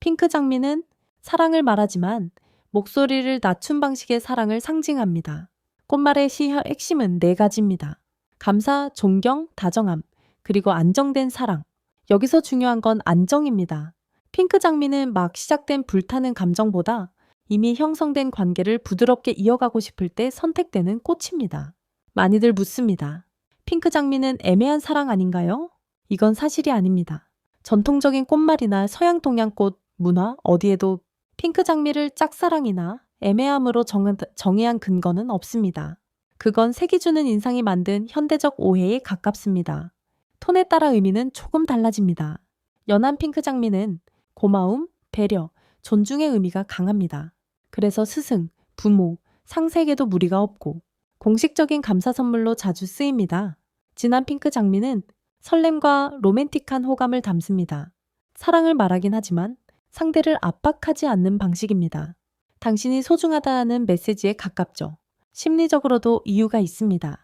핑크 장미는 사랑을 말하지만 목소리를 낮춘 방식의 사랑을 상징합니다. 꽃말의 시 핵심은 네 가지입니다. 감사, 존경, 다정함, 그리고 안정된 사랑. 여기서 중요한 건 안정입니다. 핑크 장미는 막 시작된 불타는 감정보다 이미 형성된 관계를 부드럽게 이어가고 싶을 때 선택되는 꽃입니다. 많이들 묻습니다. 핑크 장미는 애매한 사랑 아닌가요? 이건 사실이 아닙니다. 전통적인 꽃말이나 서양 동양 꽃 문화 어디에도 핑크 장미를 짝사랑이나 애매함으로 정, 정의한 근거는 없습니다. 그건 색이 주는 인상이 만든 현대적 오해에 가깝습니다. 톤에 따라 의미는 조금 달라집니다. 연한 핑크 장미는 고마움, 배려, 존중의 의미가 강합니다. 그래서 스승, 부모, 상세에게도 무리가 없고 공식적인 감사 선물로 자주 쓰입니다. 진한 핑크 장미는 설렘과 로맨틱한 호감을 담습니다. 사랑을 말하긴 하지만 상대를 압박하지 않는 방식입니다. 당신이 소중하다는 메시지에 가깝죠. 심리적으로도 이유가 있습니다.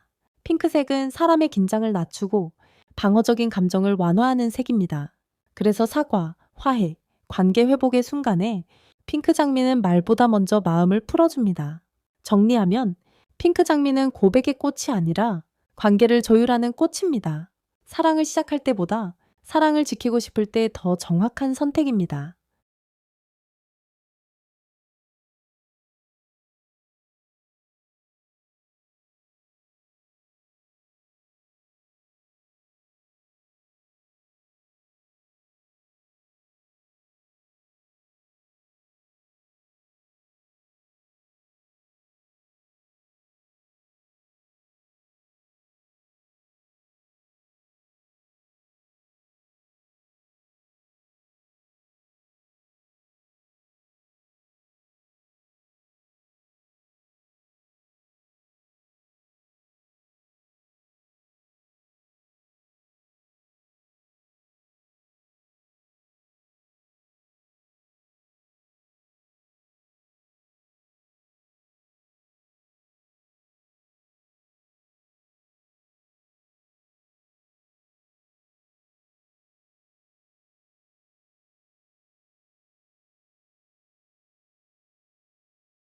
핑크색은 사람의 긴장을 낮추고 방어적인 감정을 완화하는 색입니다. 그래서 사과, 화해, 관계 회복의 순간에 핑크 장미는 말보다 먼저 마음을 풀어줍니다. 정리하면 핑크 장미는 고백의 꽃이 아니라 관계를 조율하는 꽃입니다. 사랑을 시작할 때보다 사랑을 지키고 싶을 때 더 정확한 선택입니다.